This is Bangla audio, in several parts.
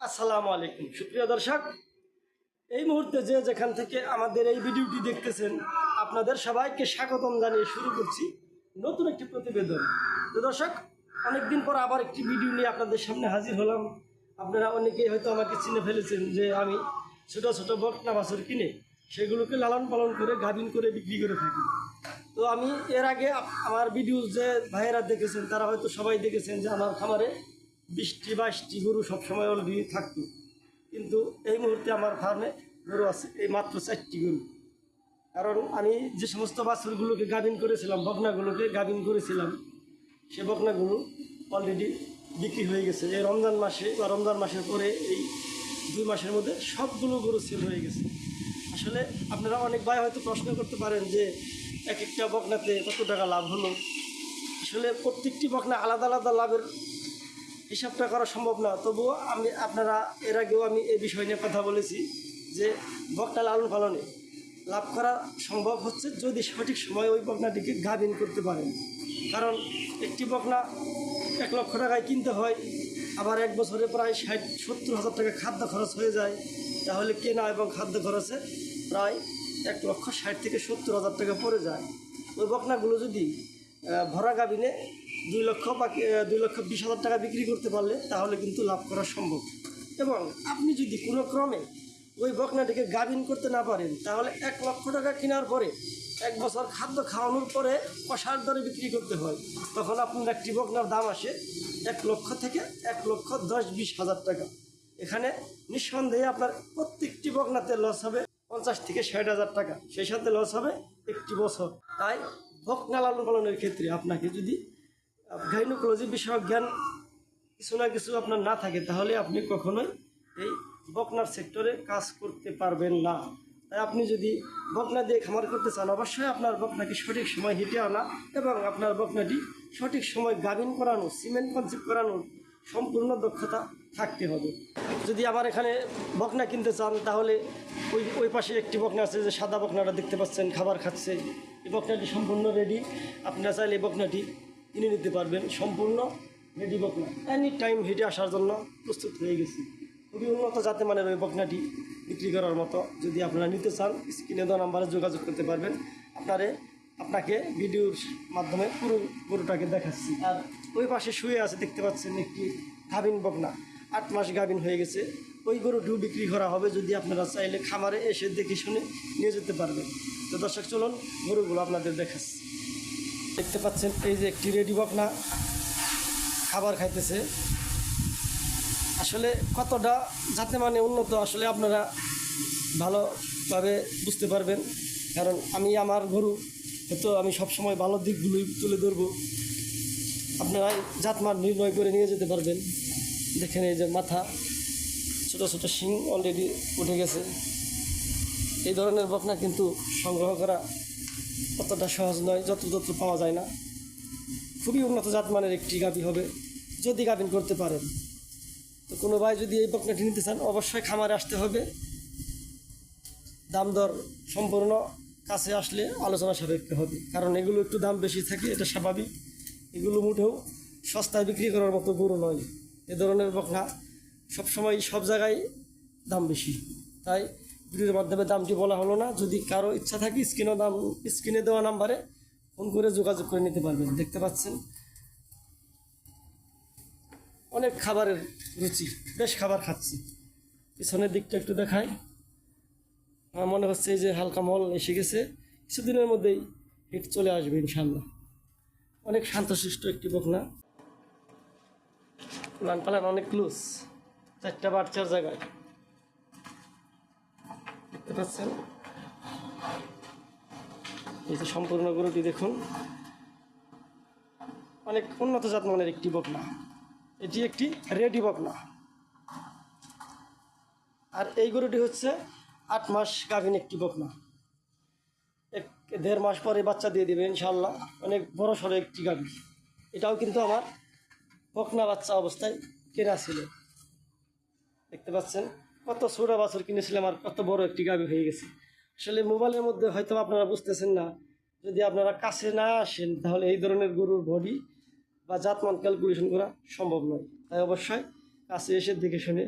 আসসালামু আলাইকুম। সুপ্রিয় দর্শক, এই মুহূর্তে যে যেখান থেকে আমাদের এই ভিডিওটি দেখতেছেন, আপনাদের সবাইকে স্বাগতম জানিয়ে শুরু করছি নতুন একটি প্রতিবেদন। তো দর্শক, অনেকদিন পর আবার একটি ভিডিও নিয়ে আপনাদের সামনে হাজির হলাম। আপনারা অনেকেই হয়তো আমাকে চিনে ফেলেছেন যে আমি ছোট ছোট বকনা বাছুর কিনে সেগুলোকে লালন পালন করে গাভিন করে বিক্রি করে থাকি। তো আমি এর আগে আমার ভিডিও যে ভাইয়েরা দেখেছেন, তারা হয়তো সবাই দেখেছেন যে আমার খামারে বিশটি বাইশটি গরু সবসময় অলরেডি থাকতো। কিন্তু এই মুহূর্তে আমার ফার্মে গরু আছে, এই মাত্র চারটি গরু। কারণ আমি যে সমস্ত বাছুরগুলোকে গাভিন করেছিলাম, বকনাগুলোকে গাভিন করেছিলাম, সে বকনাগুলো অলরেডি বিক্রি হয়ে গেছে। এই রমজান মাসে বা রমজান মাসের পরে এই দুই মাসের মধ্যে সবগুলো গরু সেল হয়ে গেছে। আসলে আপনারা অনেক ভাই হয়তো প্রশ্ন করতে পারেন যে, এক একটা বকনাতে কত টাকা লাভ হলো? আসলে প্রত্যেকটি বকনা আলাদা আলাদা লাভের হিসাবটা করা সম্ভব না। তবুও আমি আপনারা, এর আগেও আমি এই বিষয় নিয়ে কথা বলেছি যে বকনা লালন পালনে লাভ করা সম্ভব হচ্ছে যদি সঠিক সময় ওই বকনাটিকে গাভিন করতে পারেন। কারণ একটি বকনা এক লক্ষ টাকায় কিনতে হয়, আবার এক বছরে প্রায় ষাট, সত্তর হাজার টাকা খাদ্য খরচ হয়ে যায়। তাহলে কেনা এবং খাদ্য খরচে প্রায় এক লক্ষ ষাট থেকে সত্তর হাজার টাকা পড়ে যায়। ওই বকনাগুলো যদি ভরা গাভিনে দুই লক্ষ বা দুই লক্ষ বিশ হাজার টাকা বিক্রি করতে পারলে তাহলে কিন্তু লাভ করা সম্ভব। এবং আপনি যদি কোনো ক্রমে ওই বকনাটিকে গাভিন করতে না পারেন, তাহলে এক লক্ষ টাকা কেনার পরে এক বছর খাদ্য খাওয়ানোর পরে কষার দরে বিক্রি করতে হয়। তখন আপনার একটি বকনার দাম আসে এক লক্ষ থেকে এক লক্ষ দশ বিশ হাজার টাকা। এখানে নিঃসন্দেহে আপনার প্রত্যেকটি বকনাতে লস হবে পঞ্চাশ থেকে ষাট হাজার টাকা। সেই সাথে লস হবে একটি বছর। তাই বকনা লালন পালনের ক্ষেত্রে আপনাকে যদি গাইনোকোলজি বিষয়ক জ্ঞান কিছু না কিছু আপনার না থাকে, তাহলে আপনি কখনোই এই বকনার সেক্টরে কাজ করতে পারবেন না। তাই আপনি যদি বকনা দিয়ে খামার করতে চান, অবশ্যই আপনার বকনাকে সঠিক সময় হেঁটে আনা এবং আপনার বকনাটি সঠিক সময় গাভিন করানো, সিমেন্ট কনসেপ্ট করানোর সম্পূর্ণ দক্ষতা থাকতে হবে। যদি আমার এখানে বকনা কিনতে চান, তাহলে ওই ওই পাশে একটি বকনা আছে যে সাদা বকনাটা দেখতে পাচ্ছেন, খাবার খাচ্ছে। এই বকনাটি সম্পূর্ণ রেডি আপনারা চাইলে এই বকনাটি কিনে নিতে পারবেন সম্পূর্ণ রেডি বকনা। এনি টাইম হেঁটে আসার জন্য প্রস্তুত হয়ে গেছি। খুবই উন্নত জাতে মানের ওই বকনাটি বিক্রি করার মতো। যদি আপনারা নিতে চান, স্ক্রিনে দেওয়া নাম্বারে যোগাযোগ করতে পারবেন। আপনারে, আপনাকে ভিডিওর মাধ্যমে পুরো গরুটাকে দেখাচ্ছি। আর ওই পাশে শুয়ে আছে, দেখতে পাচ্ছেন একটি গাভিন বকনা। আট মাস গাভিন হয়ে গেছে। ওই গরুটিও বিক্রি করা হবে যদি আপনারা চাইলে খামারে এসে দেখে শুনে নিয়ে যেতে পারবেন। তো দর্শক, চলুন গরুগুলো আপনাদের দেখাচ্ছি। দেখতে পাচ্ছেন, এই যে একটি রেডি বকনা খাবার খাইতেছে। আসলে কতটা যাতে মানে উন্নত আসলে আপনারা ভালোভাবে বুঝতে পারবেন। কারণ আমি আমার গরু, হয়তো আমি সবসময় ভালো দিকগুলোই তুলে ধরবো। আপনারা জাতমান নির্ণয় করে নিয়ে যেতে পারবেন। দেখেন এই যে মাথা, ছোটো ছোটো শিং অলরেডি উঠে গেছে। এই ধরনের বকনা কিন্তু সংগ্রহ করা অতটা সহজ নয়, যত যত পাওয়া যায় না। খুবই উন্নত জাতমানের একটি গাভী হবে, যদি গাভিন করতে পারেন। তো কোনো ভাই যদি এই বকনাটি নিতে চান, অবশ্যই খামারে আসতে হবে। দাম দর সম্পূর্ণ কাছে আসলে আলোচনা সাপেক্ষে হবে। কারণ এগুলো একটু দাম বেশি থাকে, এটা স্বাভাবিক। এগুলো মুঠেও সস্তায় বিক্রি করার মতো গরু নয়। এ ধরনের বকনা সবসময় সব জায়গায় দাম বেশি। তাই ভিডিওর মাধ্যমে দামটি বলা হলো না। যদি কারও ইচ্ছা থাকে স্ক্রিনে দাম, স্ক্রিনে দেওয়া নাম্বারে ফোন করে যোগাযোগ করে নিতে পারবেন। দেখতে পাচ্ছেন? অনেক খাবারের রুচি, বেশ খাবার খাচ্ছি। পিছনের দিকটা একটু দেখাই। আমার মনে হচ্ছে এই যে হালকা মল এসে গেছে। কিছুদিনের মধ্যেই হিট চলে আসবে ইনশাল্লাহ অনেক শান্তশিষ্ট একটি বকনা। লান পালান অনেক ক্লোজ চারটা বাচ্চার জায়গায়। পাচ্ছেন এই যে সম্পূর্ণ গরুটি দেখুন। অনেক উন্নত জাতমানের একটি বকনা। এটি একটি রেডি বকনা। আর এই গরুটি হচ্ছে আট মাস গাভিন একটি বকনা। এক দেড় মাস পরে বাচ্চা দিয়ে দেবে ইনশাল্লাহ অনেক বড় সড়ো একটি গাভি। এটাও কিন্তু আমার বকনা বাচ্চা অবস্থায় কেনা ছিল। দেখতে পাচ্ছেন? কত ছোটো বাছর কিনেছিলাম আর কত বড় একটি গাভি হয়ে গেছে। আসলে মোবাইলের মধ্যে হয়তো আপনারা বুঝতেছেন না, যদি আপনারা কাছে না আসেন, তাহলে এই ধরনের গরুর বডি বা জাতমান ক্যালকুলেশন করা সম্ভব নয়। তাই অবশ্যই কাছে এসে দেখে শুনে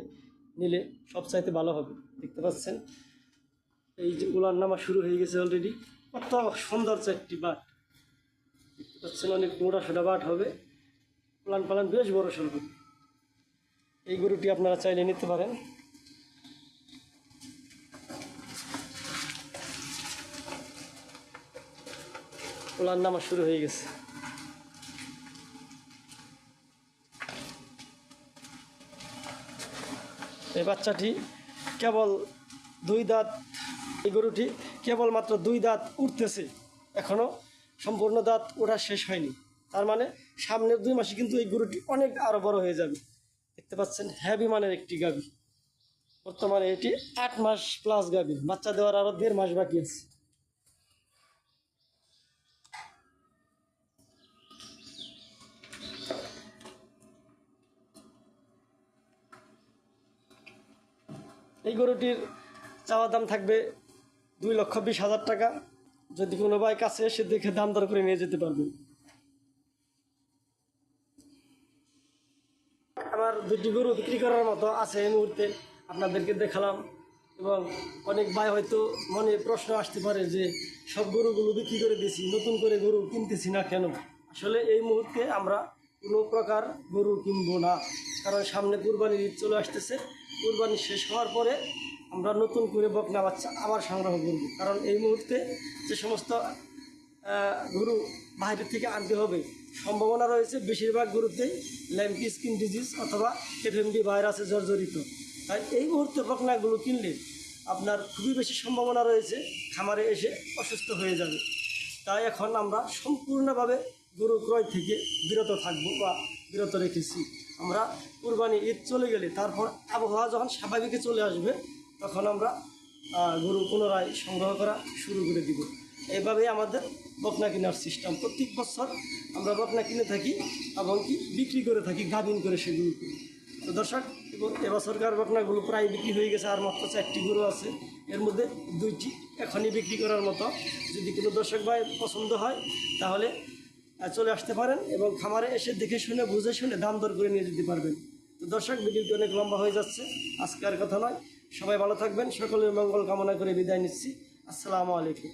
নিলে সব চাইতে ভালো হবে। দেখতে পাচ্ছেন? এই যে উলার নামা শুরু হয়ে গেছে অলরেডি কত সুন্দর চারটি বাট। দেখতে পাচ্ছেন, অনেক মোটা সোটা বাট হবে। প্লান পালান বেশ বড় সড় এই গরুটি আপনারা চাইলে নিতে পারেন। উলার নামা শুরু হয়ে গেছে এই বাচ্চাটি কেবল দুই দাঁত, এই গরুটি কেবলমাত্র দুই দাঁত উঠতেছে। এখনও সম্পূর্ণ দাঁত ওঠা শেষ হয়নি। তার মানে সামনের দুই মাসে কিন্তু এই গরুটি অনেক আরও বড় হয়ে যাবে। দেখতে পাচ্ছেন হ্যাভি মানের একটি গাভী। বর্তমানে এটি আট মাস প্লাস গাভী। বাচ্চা দেওয়ার আরও দেড় মাস বাকি আছে। এই গরুটির চাওয়া দাম থাকবে দুই লক্ষ বিশ হাজার টাকা। যদি কোনো ভাই কাছে এসে দেখে দাম দর করে নিয়ে যেতে পারবে। আমার দুটি গরু বিক্রি করার মতো আছে এই মুহূর্তে আপনাদেরকে দেখালাম এবং অনেক ভাই হয়তো মনে প্রশ্ন আসতে পারে যে সব গরুগুলো বিক্রি করে দিয়েছি, নতুন করে গরু কিনতেছি না কেন? আসলে এই মুহূর্তে আমরা কোনো প্রকার গরু কিনবো না, কারণ সামনে কুরবানির ঈদ চলে আসতেছে। কুরবানি শেষ হওয়ার পরে আমরা নতুন করে বকনা বাচ্চা আবার সংগ্রহ করব। কারণ এই মুহূর্তে যে সমস্ত গরু বাইরে থেকে আনতে হবে, সম্ভাবনা রয়েছে বেশিরভাগ গরুতেই ল্যাম্পি স্কিন ডিজিজ অথবা এফএমডি ভাইরাসে জর্জরিত। তাই এই মুহূর্তে বকনাগুলো কিনলে আপনার খুবই বেশি সম্ভাবনা রয়েছে, খামারে এসে অসুস্থ হয়ে যাবে। তাই এখন আমরা সম্পূর্ণভাবে গরু ক্রয় থেকে বিরত থাকব বা বিরত রেখেছি। আমরা কুরবানি ঈদ চলে গেলে, তারপর আবহাওয়া যখন স্বাভাবিকে চলে আসবে, তখন আমরা গরু পুনরায় সংগ্রহ করা শুরু করে দিব। এইভাবেই আমাদের বকনা কেনার সিস্টেম প্রত্যেক বছর আমরা বকনা কিনে থাকি এবং কি বিক্রি করে থাকি, গাভিন করে সেগুলোকে তো দর্শক, এবং, এবছরকার বকনাগুলো প্রায় বিক্রি হয়ে গেছে, আর মাত্র চারটি গরু আছে। এর মধ্যে দুইটি এখনই বিক্রি করার মতো। যদি কোনো দর্শক ভাই পছন্দ হয়, তাহলে চলে আসতে পারেন এবং খামারে এসে দেখে শুনে, বুঝে শুনে দাম দর করে নিয়ে যেতে পারবেন। তো দর্শক, ভিডিওটি অনেক লম্বা হয়ে যাচ্ছে আজকে আর কথা নয়। সবাই ভালো থাকবেন, সকলের মঙ্গল কামনা করে বিদায় নিচ্ছি। আসসালামু আলাইকুম।